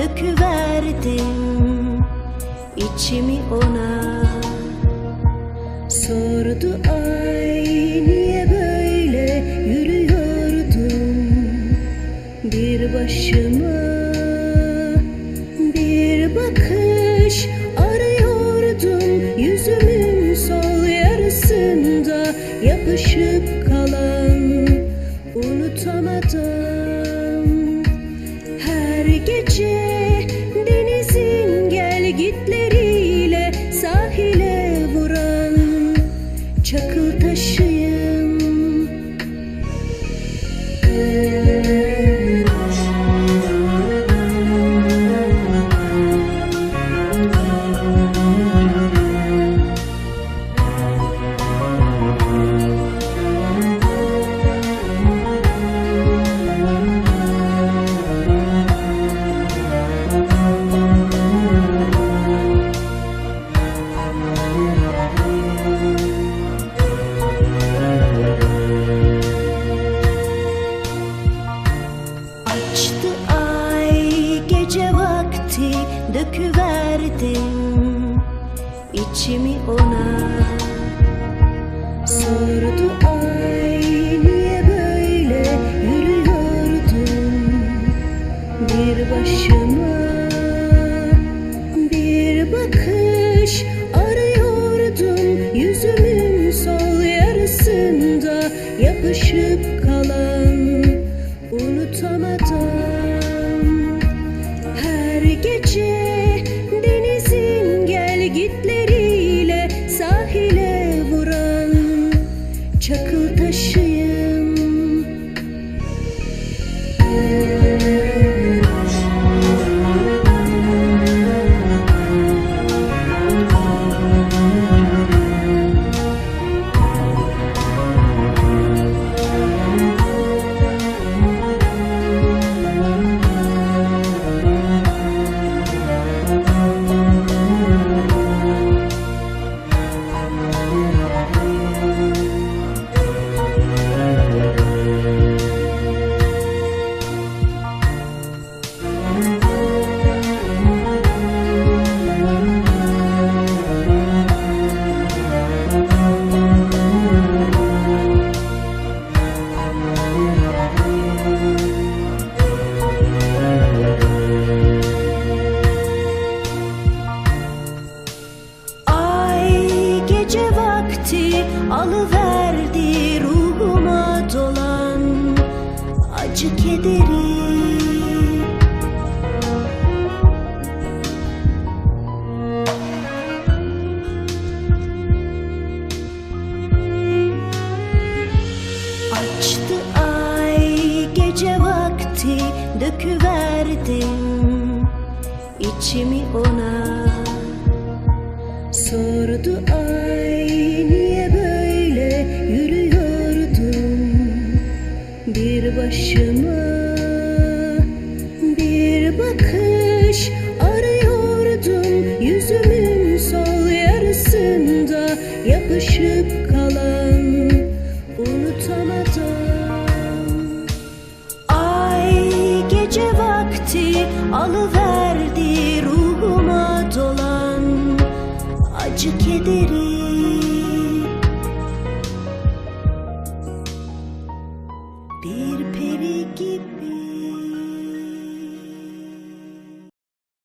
döküverdim içimi ona. Sordu ay Açtı ay gece vakti döküverdim. İçimi ona Sordu ay niye böyle yürüyordum? Bir başıma bir bakış arıyordum. Yüzümün sol yarısında yapışıp gece denizin gel gitleriyle sahile vuran çakıl taşıyım alıverdi ruhuma dolan acı kederi. Açtı ay gece vakti döküverdim içimi ona. Sordu ay bakış arıyordum yüzümün sol yarısında yapışıp kalan unutamadım Ay gece vakti alıverdi ruhuma dolan acı kederi. Bir peri gibi